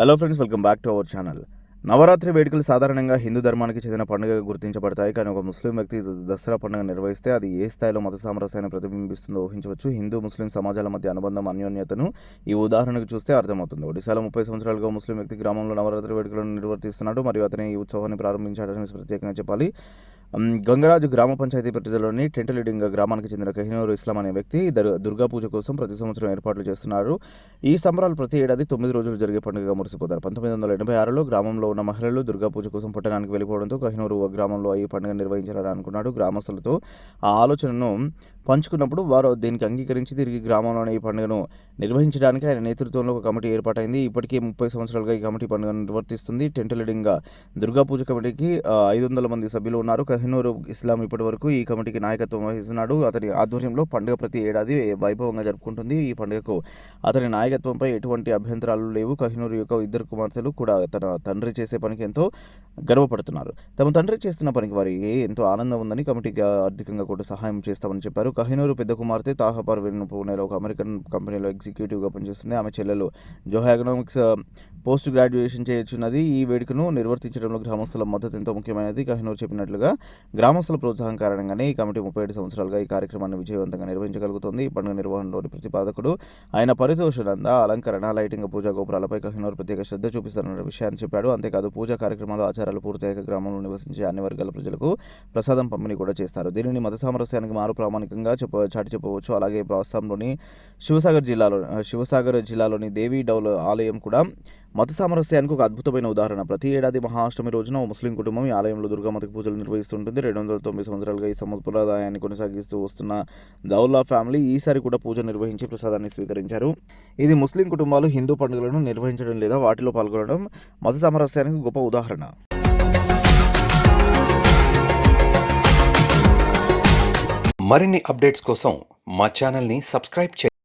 Hello friends welcome back to our channel Navratri వేడుకలు సాధారణంగా హిందూ ధర్మానికి చెందిన పండుగగా గుర్తించబడతాయి. కానీ ఒక ముస్లిం వ్యక్తి దసరా పండుగ నిర్వహిస్తే అది ఏ స్థాయిలో మత సామరస్యాన్ని ప్రతిబింబిస్తుందో ఊహించవచ్చు. హిందూ ముస్లిం సమాజాల మధ్య అనుబంధం అన్యోన్యతను ఈ ఉదాహరణకు చూస్తే అర్థమవుతుంది. ఒడిశాలో ముప్పై సంవత్సరాలుగా ముస్లిం వ్యక్తి గ్రామంలో నవరాత్రి వేడుకలను నిర్వర్తిస్తున్నాడు. మరియు అతని ఈ ఉత్సవాన్ని ప్రారంభించాడని ప్రత్యేకంగా చెప్పాలి. గంగరాజు గ్రామ పంచాయతీ పరిధిలోని టెంటలిడింగ గ్రామానికి చెందిన కహినూరు ఇస్లాం అనే వ్యక్తి దుర్గా పూజ కోసం ప్రతి సంవత్సరం ఏర్పాట్లు చేస్తున్నారు. ఈ సంబరాలు ప్రతి ఏడాది తొమ్మిది రోజులు జరిగే పండుగగా మురిసిపోతారు. పంతొమ్మిది వందల ఎనభై ఆరులో గ్రామంలో ఉన్న మహిళలు దుర్గా పూజ కోసం పట్టణానికి వెళ్ళిపోవడంతో కహినూరు గ్రామంలో ఈ పండుగ నిర్వహించాలని అనుకున్నాడు గ్రామస్తులతో. ఆ ఆలోచనను పంచుకున్నప్పుడు వారు దీనికి అంగీకరించి తిరిగి గ్రామంలోనే ఈ పండుగను నిర్వహించడానికి ఆయన నేతృత్వంలో ఒక కమిటీ ఏర్పాటైంది. ఇప్పటికే ముప్పై సంవత్సరాలుగా ఈ కమిటీ పండుగను నిర్వర్తిస్తుంది. టెంటలిడింగ దుర్గా పూజ కమిటీకి ఐదు వందల మంది సభ్యులు ఉన్నారు. కహినూరు ఇస్లాం ఇప్పటి వరకు ఈ కమిటీకి నాయకత్వం వహిస్తున్నాడు. అతని ఆధ్వర్యంలో పండుగ ప్రతి ఏడాది వైభవంగా జరుపుకుంటుంది. ఈ పండుగకు అతని నాయకత్వంపై ఎటువంటి అభ్యంతరాలు లేవు. కహినూరు యొక్క ఇద్దరు కుమార్తెలు కూడా తన తండ్రి చేసే పనికి ఎంతో గర్వపడుతున్నారు. తమ తండ్రి చేస్తున్న పనికి వారికి ఎంతో ఆనందం ఉందని కమిటీకి ఆర్థికంగా కూడా సహాయం చేస్తామని చెప్పారు. కహినూరు పెద్ద కుమార్తె తాహా పర్వీన్ పూణేలో ఒక అమెరికన్ కంపెనీలో ఎగ్జిక్యూటివ్గా పనిచేస్తుంది. ఆమె చెల్లెలు జోహా ఎకనామిక్స్ పోస్ట్ గ్రాడ్యుయేషన్ చేయొచ్చున్నది ఈ వేడుకను నిర్వర్తించడంలో గ్రామస్తుల మద్దతు ఎంతో ముఖ్యమైనది. కహినూరు చెప్పినట్లుగా గ్రామస్తుల ప్రోత్సాహం కారణంగానే ఈ కమిటీ ముప్పై ఏడు సంవత్సరాలుగా ఈ కార్యక్రమాన్ని విజయవంతంగా నిర్వహించగలుగుతుంది. ఈ పండుగ నిర్వహణలోని ప్రతిపాదకుడు ఆయన పరితోషనంద అలంకరణ లైటింగ్ పూజా గోపురాలపై కహినూర్ ప్రత్యేక శ్రద్ధ చూపిస్తారన్న విషయాన్ని చెప్పాడు. అంతేకాదు పూజా కార్యక్రమాలు ఆచారాలు పూర్తయ్యాక గ్రామంలో నివసించే అన్ని వర్గాల ప్రజలకు ప్రసాదం పంపిణీ కూడా చేస్తారు. దీనిని మత సామరస్యానికి మారు ప్రామాణికంగా చెప్ప చాటి చెప్పవచ్చు. అలాగే ప్రస్తుతంలోని శివసాగర్ జిల్లాలో శివసాగర్ జిల్లాలోని దేవీ డౌల్ ఆలయం కూడా మత సామరస్యానికి ఒక అద్భుతమైన ఉదాహరణ. ప్రతి ఏడాది మహాష్టమి రోజున ముస్లిం కుటుంబం ఈ ఆలయంలో దుర్గామాతకి పూజలు నిర్వహిస్తుంటుంది. రెండు వందల తొమ్మిది సంవత్సరాలుగా ఈ సంప్రదాయాన్ని కొనసాగిస్తూ వస్తున్న దౌల్లా ఫ్యామిలీ ఈసారి కూడా పూజ నిర్వహించి ప్రసాదాన్ని స్వీకరించారు. ఇది ముస్లిం కుటుంబాలు హిందూ పండుగలను నిర్వహించడం లేదా వాటిలో పాల్గొనడం మత సామరస్యానికి గొప్ప ఉదాహరణ. మరిన్ని అప్డేట్స్ కోసం మా ఛానల్ని సబ్స్క్రైబ్ చేయండి.